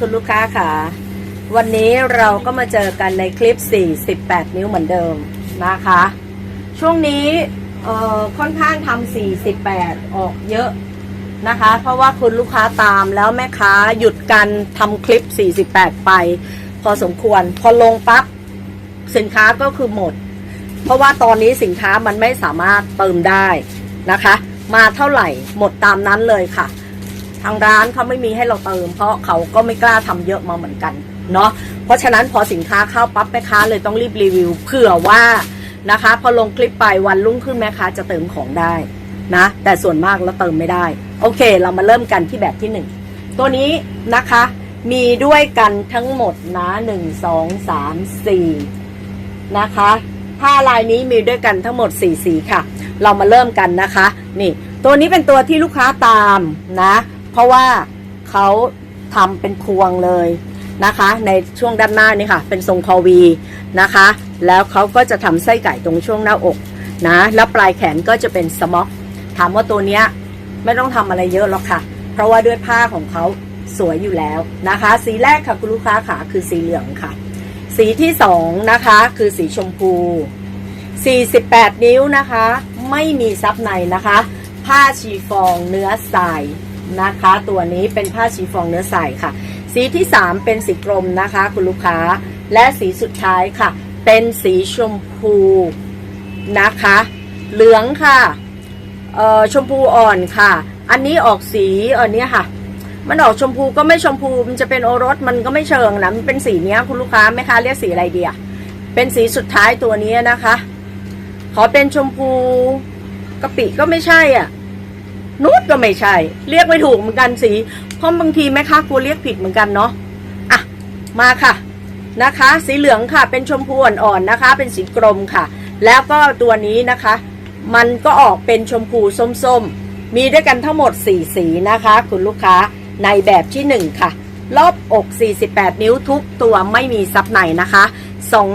คุณลูกค้าค่ะ วันนี้เราก็มาเจอกันในคลิป 48 นิ้วเหมือนเดิมนะคะ ช่วงนี้ค่อนข้างทำ48 ออกเยอะนะคะ เพราะว่าคุณลูกค้าตามแล้วแม่ค้าหยุดการทำคลิป 48 ไป พอสมควร พอลงปั๊บสินค้าก็คือหมด เพราะว่าตอนนี้สินค้ามันไม่สามารถเติมได้นะคะ มาเท่าไหร่หมดตามนั้นเลยค่ะ ทางร้านเขาไม่มีให้เราเติม เพราะเขาก็ไม่กล้าทำเยอะมาเหมือนกันเนาะเพราะฉะนั้นพอสินค้าเข้าปั๊บแม่ค้าเลยต้องรีบรีวิวเผื่อว่านะคะ พอลงคลิปไปวันรุ่งขึ้นแม่ค้าจะเติมของได้นะแต่ส่วนมากเราเติมไม่ได้ โอเค เรามาเริ่มกันที่แบบที่หนึ่งตัวนี้นะคะ มีด้วยกันทั้งหมดนะหนึ่งสองสามสี่นะคะผ้าลายนี้มีด้วยกันทั้งหมดสี่สีค่ะ เรามาเริ่มกันนะคะ นี่ ตัวนี้เป็นตัวที่ลูกค้าตามนะ เพราะว่าเขาทำเป็นพวงเลยนะคะ ในช่วงด้านหน้านี่ค่ะ เป็นทรงคอวีนะคะ แล้วเขาก็จะทำไส้ไก่ตรงช่วงหน้าอกนะแล้วปลายแขนก็จะเป็นสม็อกถามว่าตัวเนี้ยไม่ต้องทำอะไรเยอะหรอกค่ะ เพราะว่าด้วยผ้าของเขาสวยอยู่แล้วนะคะ สีแรกค่ะคุณลูกค้าค่ะคือสีเหลืองค่ะ สีที่สองนะคะคือสีชมพู 48 นิ้วนะคะ ไม่มีซับในนะคะ ผ้าชีฟองเนื้อใส นะคะ ตัวนี้เป็นผ้าชีฟองเนื้อใสค่ะ สีที่ 3 เป็นสีกรมนะคะ คุณลูกค้าและสีสุดท้ายค่ะ เป็นสีชมพูนะคะ เหลืองค่ะเออชมพูอ่อนค่ะ อันนี้ออกสีอันเนี้ยค่ะ มันออกชมพูก็ไม่ชมพูมันจะเป็นโอรสมันก็ไม่เชิงนะมันเป็นสีเนี้ยคุณลูกค้าไหมคะเรียกสีอะไรเดีอะเป็นสีสุดท้ายตัวนี้นะคะ ขอเป็นชมพูกะปิก็ไม่ใช่อะ นูดก็ไม่ใช่ เรียกไม่ถูกเหมือนกันสีเพราะบางทีแม่ค้ากลัวเรียกผิดเหมือนกันเนาะอะมาค่ะนะคะ สีเหลืองค่ะ เป็นชมพูอ่อนๆนะคะ เป็นสีกรมค่ะ แล้วก็ตัวนี้นะคะ มันก็ออกเป็นชมพูส้มๆ มีด้วยกันทั้งหมด 4 สีนะคะ คุณลูกค้าในแบบที่ 1 ค่ะ รอบอก 48 นิ้วทุกตัวไม่มีซับในนะคะ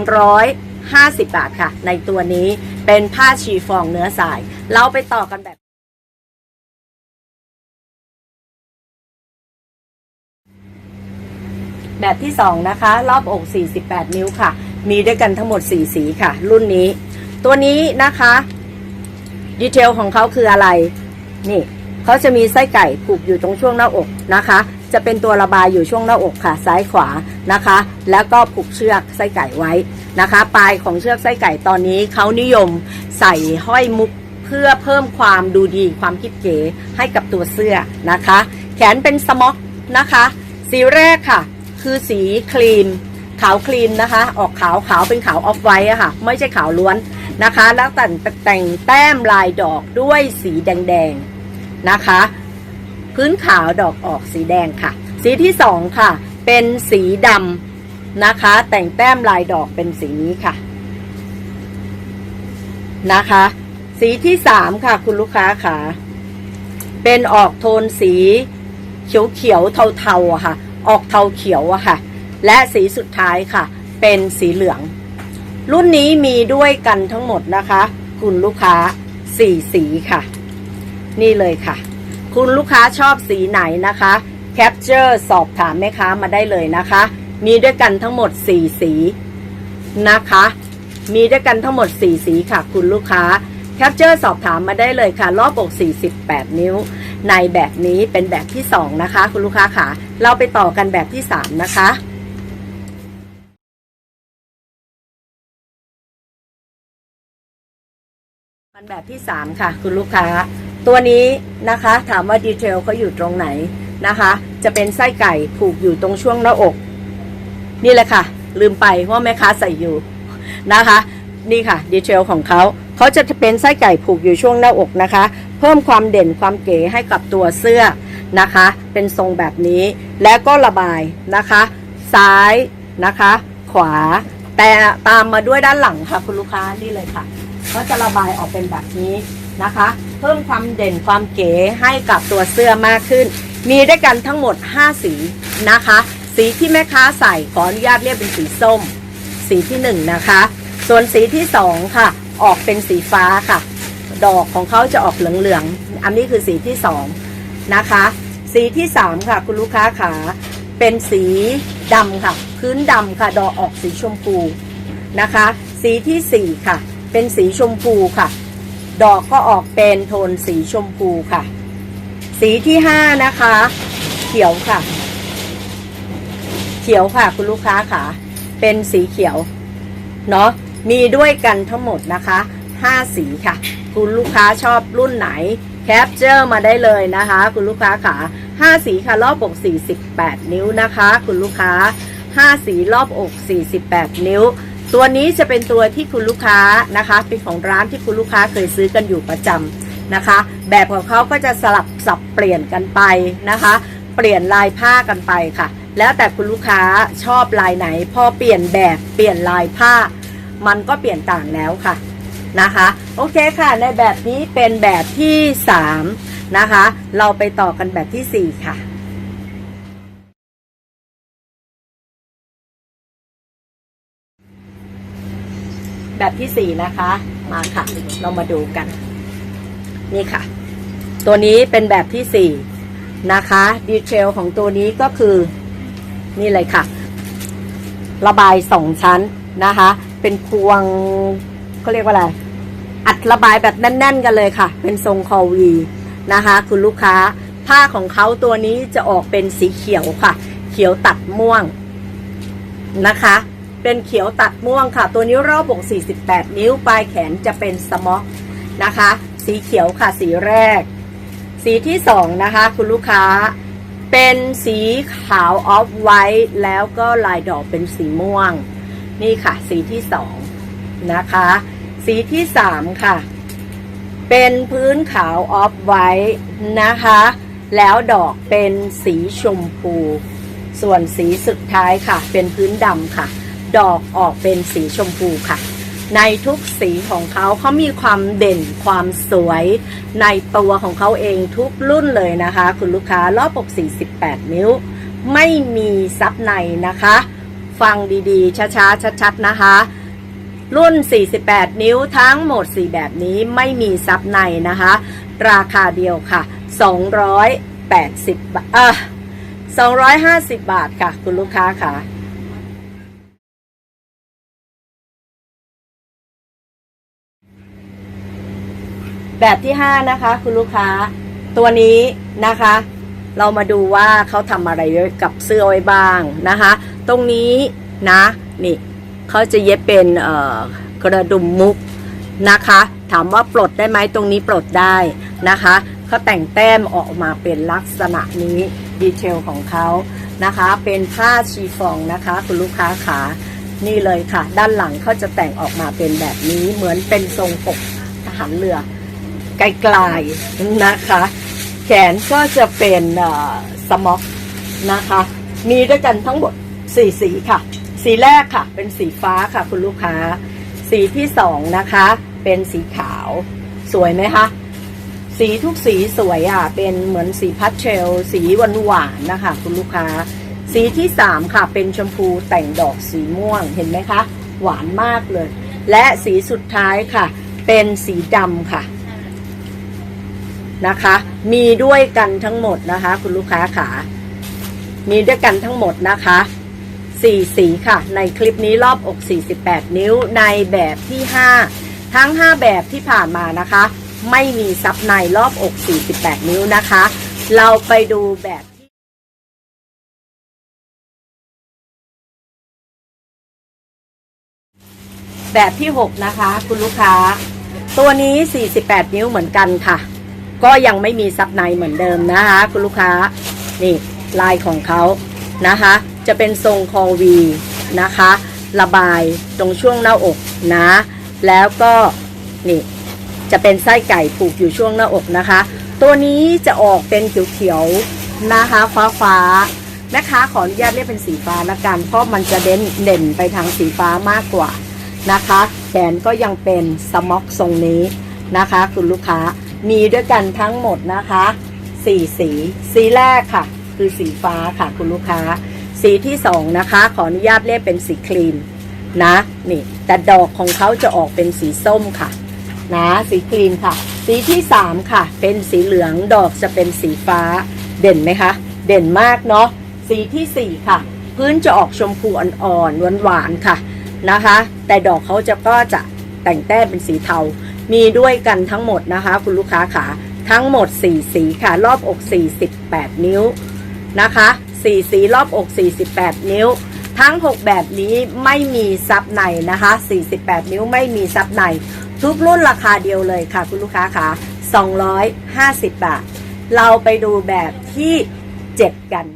250 บาทค่ะ ในตัวนี้เป็นผ้าชีฟองเนื้อสาย เราไปต่อกันแบบ แบบที่ 2 นะคะ รอบอก 48 นิ้วค่ะ มีด้วยกันทั้งหมด 4 สีค่ะ รุ่นนี้ ตัวนี้นะคะ ดีเทลของเขาคืออะไร นี่เขาจะมีไส้ไก่ผูกอยู่ตรงช่วงหน้าอกนะคะ จะเป็นตัวระบายอยู่ช่วงหน้าอกค่ะ ซ้ายขวานะคะ แล้วก็ผูกเชือกไส้ไก่ไว้นะคะ ปลายของเชือกไส้ไก่ตอนนี้เขานิยมใส่ห้อยมุกเพื่อเพิ่มความดูดีความคิดเก๋ให้กับตัวเสื้อนะคะ แขนเป็นสม็อกนะคะ สีแรกค่ะ คือสีครีม ขาวคลีนนะคะ ออกขาวขาวเป็นขาวออฟไวท์อะค่ะ ไม่ใช่ขาวล้วนนะคะ แล้วแต่งแต่งแต้มลายดอกด้วยสีแดงๆนะคะ พื้นขาวดอกออกสีแดงค่ะ สีที่สองค่ะ เป็นสีดำนะคะ แต่งแต้มลายดอกเป็นสีนี้ค่ะนะคะ สีที่สามค่ะ คุณลูกค้าค่ะ เป็นออกโทนสีเขียวเขียวเทาๆอะค่ะ ออกเทาเขียวอะค่ะ และสีสุดท้ายค่ะ เป็นสีเหลือง รุ่นนี้มีด้วยกันทั้งหมดนะคะ คุณลูกค้าสี่สีค่ะ นี่เลยค่ะ คุณลูกค้าชอบสีไหนนะคะแคปเจอร์สอบถามแม่ค้ามาได้เลยนะคะ มีด้วยกันทั้งหมด4สีนะคะ มีด้วยกันทั้งหมด4สีค่ะ คุณลูกค้าแคปเจอร์สอบถามมาได้เลยค่ะ รอบอก48 นิ้ว ในแบบนี้เป็นแบบที่ 2 นะคะ คุณลูกค้าค่ะ เราไปต่อกันแบบที่ 3 นะคะกันแบบที่ 3 ค่ะ คุณลูกค้า ตัวนี้นะคะถามว่าดีเทลเขาอยู่ตรงไหนนะคะ จะเป็นไส้ไก่ผูกอยู่ตรงช่วงหน้าอก นี่แหละค่ะ ลืมไปว่าแม่ค้าใส่อยู่นะคะ นี่ค่ะดีเทลของเขา เขาจะเป็นไส้ไก่ผูกอยู่ช่วงหน้าอกนะคะ เพิ่มความเด่นความเก๋ให้กับตัวเสื้อนะคะ เป็นทรงแบบนี้ แล้วก็ระบายนะคะ ซ้ายนะคะ ขวา แต่ตามมาด้วยด้านหลังค่ะคุณลูกค้านี่เลยค่ะก็จะระบายออกเป็นแบบนี้นะคะ เพิ่มความเด่นความเก๋ให้กับตัวเสื้อมากขึ้น มีด้วยกันทั้งหมด 5 สีนะคะ สีที่แม่ค้าใส่ขออนุญาตเรียกเป็นสีส้ม สีที่ 1นงนะคะ ส่วนสีที่ 2 ค่ะ ออกเป็นสีฟ้าค่ะ ดอกของเขาจะออกเหลืองๆ อันนี้คือสีที่2นะคะ สีที่3ค่ะ คุณลูกค้าขาเป็นสีดำค่ะ พื้นดำค่ะ ดอกออกสีชมพูนะคะ สีที่สี่ค่ะ เป็นสีชมพูค่ะ ดอกก็ออกเป็นโทนสีชมพูค่ะ สีที่ห้านะคะ เขียวค่ะ เขียวค่ะ คุณลูกค้าค่ะเป็นสีเขียว เนาะ มีด้วยกันทั้งหมดนะคะ 5 สีค่ะ คุณลูกค้าชอบรุ่นไหนแคปเจอร์มาได้เลยนะคะ คุณลูกค้าค่ะ5สีค่ะรอบอก 48 นิ้วนะคะ คุณลูกค้า 5 สีรอบอก 48 นิ้ว ตัวนี้จะเป็นตัวที่คุณลูกค้านะคะเป็นของร้านที่คุณลูกค้าเคยซื้อกันอยู่ประจำนะคะ แบบของเขาก็จะสลับสับเปลี่ยนกันไปนะคะ เปลี่ยนลายผ้ากันไปค่ะ แล้วแต่คุณลูกค้าชอบลายไหน พอเปลี่ยนแบบเปลี่ยนลายผ้า มันก็เปลี่ยนต่างแล้วค่ะนะคะโอเคค่ะในแบบนี้เป็นแบบที่ 3 นะคะ เราไปต่อกันแบบทีสี่ 4 ค่ะแบบที่ 4 นะคะ มาค่ะ เรามาดูกัน นี่ค่ะ ตัวนี้เป็นแบบที่ 4 นะคะ ดีเทลของตัวนี้ก็คือ นี่เลยค่ะ ระบายสองชั้น นะคะ เป็นพวงเขาเรียกว่าอะไร อัดระบายแบบแน่น ๆ กันเลยค่ะ เป็นทรงคอวีนะคะ คุณลูกค้าผ้าของเขาตัวนี้จะออกเป็นสีเขียวค่ะ เขียวตัดม่วงนะคะ เป็นเขียวตัดม่วงค่ะ ตัวนี้รอบอก48 นิ้วปลายแขนจะเป็นสม็อกนะคะ สีเขียวค่ะสีแรก สีที่สองนะคะ คุณลูกค้าเป็นสีขาวออฟไวท์แล้วก็ลายดอกเป็นสีม่วง นี่ค่ะ สีที่สองนะคะ สีที่สามค่ะ เป็นพื้นขาวออฟไวท์นะคะ แล้วดอกเป็นสีชมพู ส่วนสีสุดท้ายค่ะ เป็นพื้นดำค่ะ ดอกออกเป็นสีชมพูค่ะ ในทุกสีของเขาเขามีความเด่นความสวย ในตัวของเขาเองทุกรุ่นเลยนะคะ คุณลูกค้ารอบอก48 นิ้ว ไม่มีซับในนะคะ ฟังดีๆ ช้าๆ ชัดๆ นะคะ รุ่น 48 นิ้วทั้งหมด 4 แบบนี้ไม่มีซับในนะคะ ราคาเดียวค่ะ 280 บาท เออ250 บาทค่ะ คุณลูกค้าค่ะแบบที่ 5 นะคะ คุณลูกค้าตัวนี้นะคะ เรามาดูว่าเขาทำอะไรกับเสื้อไว้บ้างนะคะ ตรงนี้นะนี่เขาจะเย็บเป็นกระดุมมุกนะคะ ถามว่าปลดได้ไหมตรงนี้ปลดได้นะคะเขาแต่งแต้มออกมาเป็นลักษณะนี้ดีเทลของเขานะคะ เป็นผ้าชีฟองนะคะ คุณลูกค้าขานี่เลยค่ะ ด้านหลังเขาจะแต่งออกมาเป็นแบบนี้เหมือนเป็นทรงปกทหารเรือไกลๆนะคะ แขนก็จะเป็นสม็อกนะคะ มีด้วยกันทั้งหมด สี่สีค่ะ สีแรกค่ะ เป็นสีฟ้าค่ะ คุณลูกค้า สีที่สองนะคะ เป็นสีขาว สวยไหมคะสีทุกสีสวยอะ เป็นเหมือนสีพัชเชลสีหวานหวานนะคะ คุณลูกค้า สีที่สามค่ะ เป็นชมพูแต่งดอกสีม่วงเห็นไหมคะ หวานมากเลย และสีสุดท้ายค่ะ เป็นสีดำค่ะนะคะ มีด้วยกันทั้งหมดนะคะ คุณลูกค้าขามีด้วยกันทั้งหมดนะคะ สี่สีค่ะ ในคลิปนี้รอบอก 48 นิ้วในแบบที่ 5 ทั้ง 5 แบบที่ผ่านมานะคะ ไม่มีซับในรอบอก 48 นิ้วนะคะ เราไปดูแบบที่แบบที่ 6 นะคะ คุณลูกค้า ตัวนี้ 48 นิ้วเหมือนกันค่ะ ก็ยังไม่มีซับในเหมือนเดิมนะคะ คุณลูกค้า นี่ลายของเขานะคะ จะเป็นทรงคอวีนะคะ ระบายตรงช่วงหน้าอกนะ แล้วก็นี่จะเป็นไส้ไก่ผูกอยู่ช่วงหน้าอกนะคะ ตัวนี้จะออกเป็นเขียวๆนะคะฟ้าฟ้าๆนะคะขออนุญาตเรียกเป็นสีฟ้าละกัน เพราะมันจะเด่นเด่นไปทางสีฟ้ามากกว่านะคะ แขนก็ยังเป็นสม็อกทรงนี้นะคะ คุณลูกค้ามีด้วยกันทั้งหมดนะคะสี่สี สีแรกค่ะ คือสีฟ้าค่ะคุณลูกค้า สีที่สองนะคะ ขออนุญาตเรียกเป็นสีครีมนะนี่แต่ดอกของเขาจะออกเป็นสีส้มค่ะ นะสีครีมค่ะ สีที่สามค่ะ เป็นสีเหลืองดอกจะเป็นสีฟ้าเด่นไหมคะ เด่นมากเนาะสีที่4ค่ะ พื้นจะออกชมพูอ่อนๆหวานๆค่ะนะคะ แต่ดอกเขาจะก็จะแต่งแต้มเป็นสีเทา มีด้วยกันทั้งหมดนะคะ คุณลูกค้าขาทั้งหมด 4 สีค่ะ รอบอก 48 นิ้วนะคะ 4สีรอบอก 48 นิ้ว ทั้ง 6 แบบนี้ไม่มีซับในนะคะ 48 นิ้วไม่มีซับใน ทุกรุ่นราคาเดียวเลยค่ะคุณลูกค้าขา250 บาท เราไปดูแบบที่ 7 กัน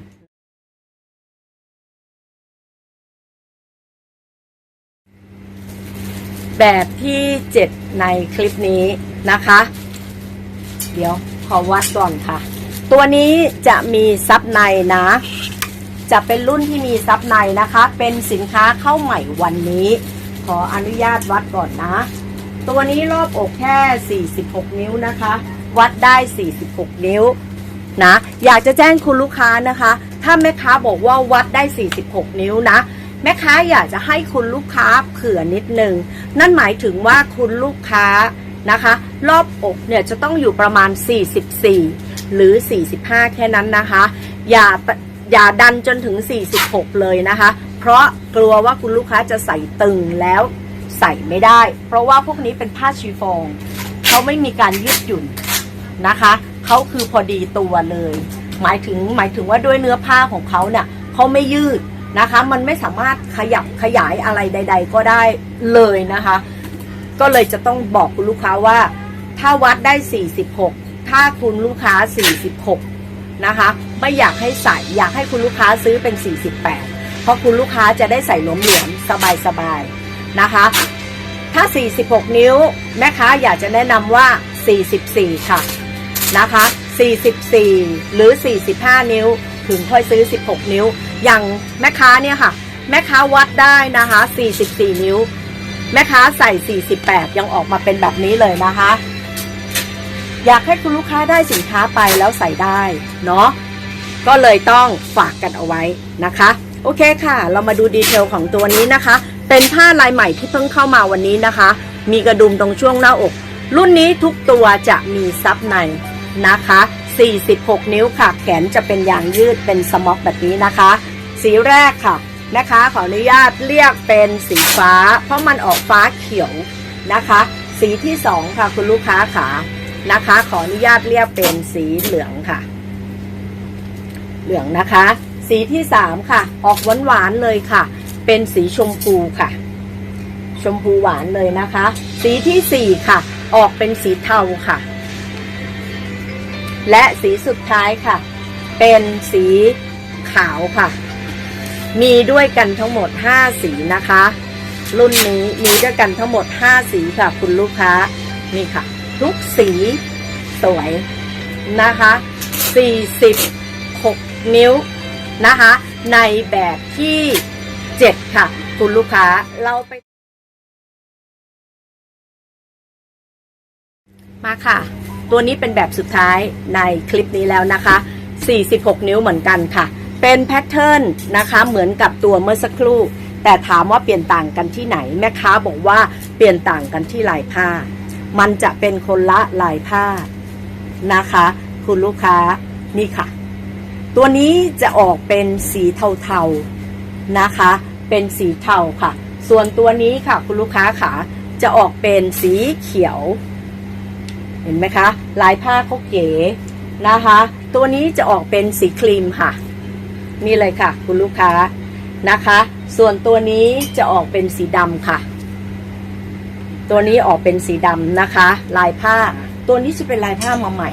แบบที่ 7 ในคลิปนี้นะคะ เดี๋ยวขอวัดก่อนค่ะ ตัวนี้จะมีซับในนะ จะเป็นรุ่นที่มีซับในนะคะ เป็นสินค้าเข้าใหม่วันนี้ ขออนุญาตวัดก่อนนะ ตัวนี้รอบอกแค่ 46 นิ้วนะคะ วัดได้ 46 นิ้วนะ อยากจะแจ้งคุณลูกค้านะคะ ถ้าแม่ค้าบอกว่าวัดได้ 46 นิ้วนะ แม่ค้าอยากจะให้คุณลูกค้าเผื่อนิดนึง นั่นหมายถึงว่าคุณลูกค้านะคะ รอบอกเนี่ยจะต้องอยู่ประมาณ 44 หรือ 45 แค่นั้นนะคะ อย่าอย่าดันจนถึง 46 เลยนะคะ เพราะกลัวว่าคุณลูกค้าจะใส่ตึงแล้วใส่ไม่ได้ เพราะว่าพวกนี้เป็นผ้าชีฟองเขาไม่มีการยืดหยุ่นนะคะเขาคือพอดีตัวเลย หมายถึงหมายถึงว่าด้วยเนื้อผ้าของเขาเนี่ยเขาไม่ยืดนะคะ มันไม่สามารถขยับขยายอะไรใด ๆ ก็ได้เลยนะคะ ก็เลยจะต้องบอกคุณลูกค้าว่า ถ้าวัดได้ 46 ถ้าคุณลูกค้า 46 นะคะ ไม่อยากให้ใส่อยากให้คุณลูกค้าซื้อเป็น 48 เพราะคุณลูกค้าจะได้ใส่หลวมๆสบายๆนะคะ ถ้า 46 นิ้วแม่ค้าอยากจะแนะนำว่า 44 ค่ะนะคะ 44 หรือ 45 นิ้ว ถึงค่อยซื้อ 16 นิ้ว อย่างแม่ค้าเนี่ยค่ะ แม่ค้าวัดได้นะคะ 44 นิ้ว แม่ค้าใส่ 48 ยังออกมาเป็นแบบนี้เลยนะคะ อยากให้คุณลูกค้าได้สินค้าไปแล้วใส่ได้เนาะก็เลยต้องฝากกันเอาไว้นะคะ โอเคค่ะ เรามาดูดีเทลของตัวนี้นะคะ เป็นผ้าลายใหม่ที่เพิ่งเข้ามาวันนี้นะคะ มีกระดุมตรงช่วงหน้าอก รุ่นนี้ทุกตัวจะมีซับในนะคะ 46 นิ้วค่ะ แขนจะเป็นยางยืดเป็นสม็อกแบบนี้นะคะ สีแรกค่ะแม่ค้าขออนุญาตเรียกเป็นสีฟ้า เพราะมันออกฟ้าเขียวนะคะ สีที่สองค่ะคุณลูกค้าขา นะคะ ขออนุญาตเรียกเป็นสีเหลืองค่ะ เหลืองนะคะ สีที่สามค่ะ ออกหวานหวานๆเลยค่ะ เป็นสีชมพูค่ะ ชมพูหวานเลยนะคะ สีที่สี่ค่ะ ออกเป็นสีเทาค่ะ และสีสุดท้ายค่ะ เป็นสีขาวค่ะ มีด้วยกันทั้งหมด5สีนะคะรุ่นนี้มีด้วยกันทั้งหมด 5 สีค่ะ คุณลูกค้า นี่ค่ะ ทุกสีสวยนะคะ 46 นิ้วนะคะ ในแบบที่ 7 ค่ะ คุณลูกค้าเราไป มาค่ะ ตัวนี้เป็นแบบสุดท้ายในคลิปนี้แล้วนะคะ 46 นิ้วเหมือนกันค่ะ เป็นแพทเทิร์นนะคะเหมือนกับตัวเมื่อสักครู่ แต่ถามว่าเปลี่ยนต่างกันที่ไหน แม่ค้าบอกว่าเปลี่ยนต่างกันที่ลายผ้า มันจะเป็นคนละลายผ้านะคะ คุณลูกค้านี่ค่ะ ตัวนี้จะออกเป็นสีเทาๆนะคะ เป็นสีเทาค่ะ ส่วนตัวนี้ค่ะ คุณลูกค้าขาจะออกเป็นสีเขียว เห็นไหมคะ ลายผ้าเขาเก๋นะคะ ตัวนี้จะออกเป็นสีครีมค่ะ นี่เลยค่ะ คุณลูกค้านะคะ ส่วนตัวนี้จะออกเป็นสีดำค่ะ ตัวนี้ออกเป็นสีดำนะคะ ลายผ้า ตัวนี้จะเป็นลายผ้ามาใหม่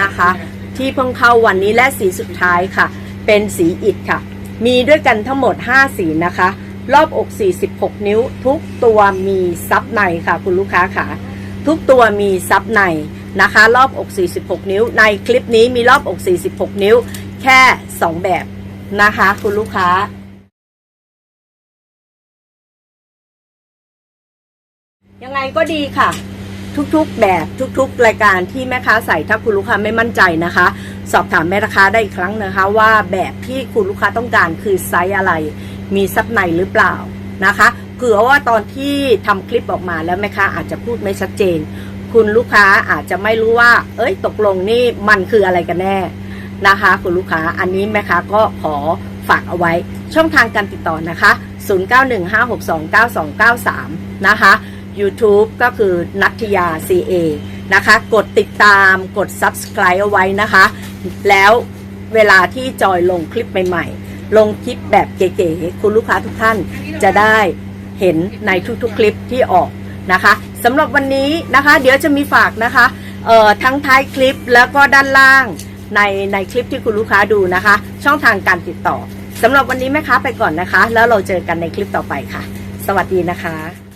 นะคะ ที่เพิ่งเข้าวันนี้และสีสุดท้ายค่ะ เป็นสีอิฐค่ะ มีด้วยกันทั้งหมด 5 สีนะคะ รอบอก 46 นิ้ว ทุกตัวมีซับในค่ะ คุณลูกค้าค่ะ ทุกตัวมีซับในนะคะ รอบอก 46 นิ้ว ในคลิปนี้มีรอบอก 46 นิ้ว แค่ 2 แบบนะคะ คุณลูกค้า ไงก็ดีค่ะ ทุกๆแบบทุกๆ รายการที่แม่ค้าใส่ถ้าคุณลูกค้าไม่มั่นใจนะคะ สอบถามแม่ค้าได้อีกครั้งนะคะ ว่าแบบที่คุณลูกค้าต้องการคือไซส์อะไร มีซับในหรือเปล่านะคะเผื่อว่าตอนที่ทำคลิปออกมาแล้วแม่ค้าอาจจะพูดไม่ชัดเจน คุณลูกค้าอาจจะไม่รู้ว่า เอ้ยตกลงนี่มันคืออะไรกันแน่นะคะ คุณลูกค้าอันนี้แม่ค้าก็ขอฝากเอาไว้ช่องทางการติดต่อนะคะ 0915629293 นะคะ YouTube ก็คือนัทยา CA นะคะ กดติดตามกด Subscribe เอาไว้นะคะ แล้วเวลาที่จอยลงคลิปใหม่ๆ ลงคลิปแบบเก๋ๆคุณลูกค้าทุกท่านจะได้เห็นในทุกๆคลิปที่ออกนะคะสำหรับวันนี้นะคะ เดี๋ยวจะมีฝากนะคะเอ่อทั้งท้ายคลิปแล้วก็ด้านล่างในในคลิปที่คุณลูกค้าดูนะคะ ช่องทางการติดต่อสำหรับวันนี้แม่ค้าไปก่อนนะคะ แล้วเราเจอกันในคลิปต่อไปค่ะ สวัสดีนะคะ